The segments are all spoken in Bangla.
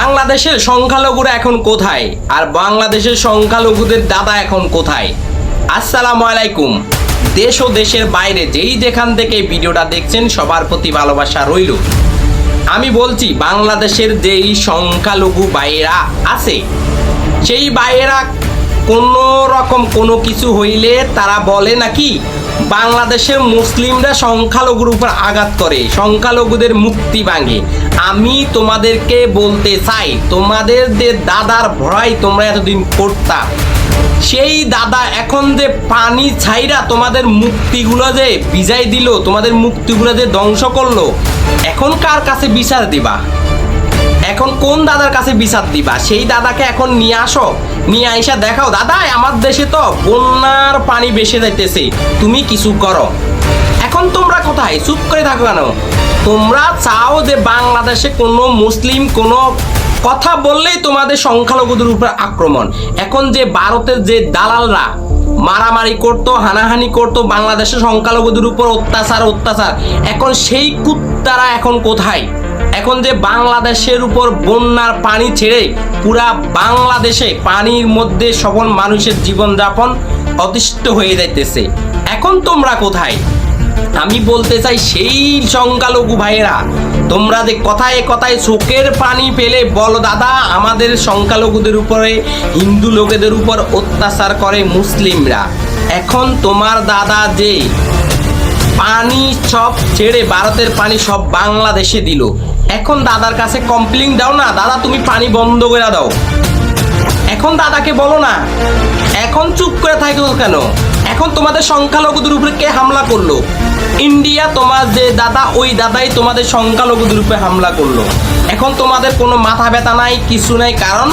বাংলাদেশের সংখ্যালঘুরা এখন কোথায়? আর বাংলাদেশের সংখ্যালঘুদের দাদা এখন কোথায়? আসসালামু আলাইকুম। দেশ ও দেশের বাইরে যেই যেখান থেকে ভিডিওটা দেখছেন, সবার প্রতি ভালোবাসা রইল। আমি বলছি, বাংলাদেশের যেই সংখ্যালঘু বাইরা আছে, সেই বাইরা কোনো রকম কোনো কিছু হইলে তারা বলে নাকি বাংলাদেশের মুসলিমরা সংখ্যালঘুর উপর আঘাত করে, সংখ্যালঘুদের মুক্তি ভাঙে। আমি তোমাদেরকে বলতে চাই, তোমাদের যে দাদার ভরাই তোমরা এতদিন করতা, সেই দাদা এখন যে পানি ছাইরা তোমাদের মুক্তিগুলো যে বিজাই দিল, তোমাদের মুক্তিগুলো যে ধ্বংস করল, এখন কার কাছে বিচার দিবা? কোন দাদার কাছে বিচার দিবা? সেই দাদাকে এখন নিয়ে আসো। নিয়ে আইসা দেখাও। দাদা আমার দেশে তো বন্যার পানি বেসে যাইতেছে। তুমি কিছু করো। এখন তোমরা কোথায়? চুপ করে থাকো কেন? তোমরা চাও যে বাংলাদেশে কোনো মুসলিম কোনো কথা বললেই তোমাদের সংখ্যালঘুদের উপর আক্রমণ। এখন যে ভারতের যে দালালরা মারামারি করতো, হানাহানি করতো, বাংলাদেশের সংখ্যালঘুদের উপর অত্যাচার অত্যাচার, এখন সেই কুত্তারা এখন কোথায়? এখন যে বাংলাদেশের উপর বন্যার পানি ছেড়ে পুরা বাংলাদেশে পানির মধ্যে সকল মানুষের জীবনযাপন অতিষ্ঠ হয়ে যাইতেছে। এখন তোমরা কোথায়? আমি বলতে চাই সেই সংখ্যালঘু ভাইয়েরা, তোমরা যে কথায় কথায় চোখের পানি পেলে বলো, দাদা, আমাদের সংখ্যালঘুদের উপরে, হিন্দু লোকেদের উপর অত্যাচার করে মুসলিমরা। এখন তোমার দাদা যে পানি সব ছেড়ে ভারতের পানি সব বাংলাদেশে দিল। এখন দাদার কাছে কমপ্লেন দাও না, দাদা তুমি পানি বন্ধ করে দাও। এখন দাদাকে বলো না, এখন চুপ করে থাকো কেন? এখন তোমাদের সংখ্যালঘুদের উপরে কে হামলা করল? ইন্ডিয়া তোমার যে দাদা, ওই দাদাই তোমাদের সংখ্যালঘুদের উপরে হামলা করল। এখন তোমাদের কোনো মাথা ব্যথা নাই, কিছু নাই, কারণ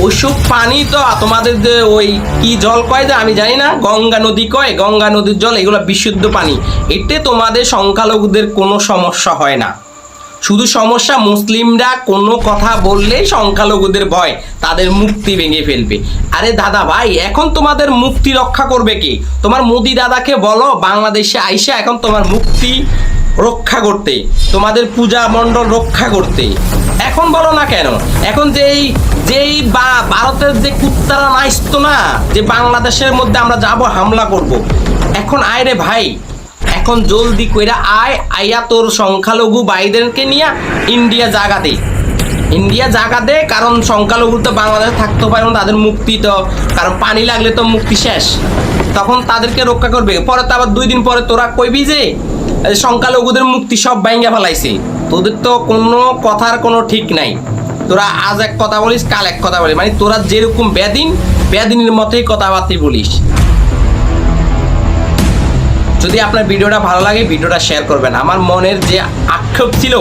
ওইসব পানি তো তোমাদের যে ওই কি জল কয় যে আমি জানি না, গঙ্গা নদী কয়, গঙ্গা নদীর জল, এগুলো বিশুদ্ধ পানি। এতে তোমাদের সংখ্যালঘুদের কোনো সমস্যা হয় না। শুধু সমস্যা মুসলিমরা কোনো কথা বললে সংখ্যালঘুদের ভয়, তাদের মুক্তি ভেঙে ফেলবে। আরে দাদা ভাই, এখন তোমাদের মুক্তি রক্ষা করবে কি? তোমার মোদি দাদাকে বলো, বাংলাদেশে আইসা এখন তোমার মুক্তি রক্ষা করতে, তোমাদের পূজা মণ্ডল রক্ষা করতে। এখন বলো না কেন? এখন যেই যেই বা, ভারতের যে কুত্তারা নাইস্তো না, যে বাংলাদেশের মধ্যে আমরা যাব, হামলা করব। এখন আয় রে ভাই, এখন জলদি কইরা আয়, আইয়া তোর সংখ্যালঘু ভাইদেরকে নিয়ে ইন্ডিয়া জাগা দে। ইন্ডিয়া জাগা দে, কারণ সংখ্যালঘু তো বাংলাদেশে থাকতে পারে না, তাদের মুক্তি তো, কারণ পানি লাগলে তো মুক্তি শেষ। তখন তাদেরকে রক্ষা করবে। পরে তো আবার দুই দিন পরে তোরা কইবি যে সংখ্যালঘুদের মুক্তি সব বাইঙ্গা ফেলাইছে। তোদের তো কোনো কথার কোনো ঠিক নাই। তোরা আজ এক কথা বলিস, কাল এক কথা বলিস। মানে তোরা যেরকম বেদিন, বেদিনের মতোই কথাবার্তা বলিস। যদি আপনার ভিডিওটা ভালো লাগে, ভিডিওটা শেয়ার করবেন। আমার মনের যে আক্ষেপ ছিল,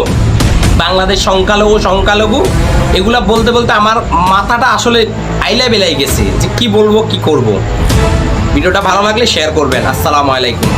বাংলাদেশ সংখ্যালঘু সংখ্যালঘু, এগুলা বলতে বলতে আমার মাথাটা আসলে আইলা বেলাই গেছে যে কি বলব, কি করব। ভিডিওটা ভালো লাগলে শেয়ার করবেন। আসসালামু আলাইকুম।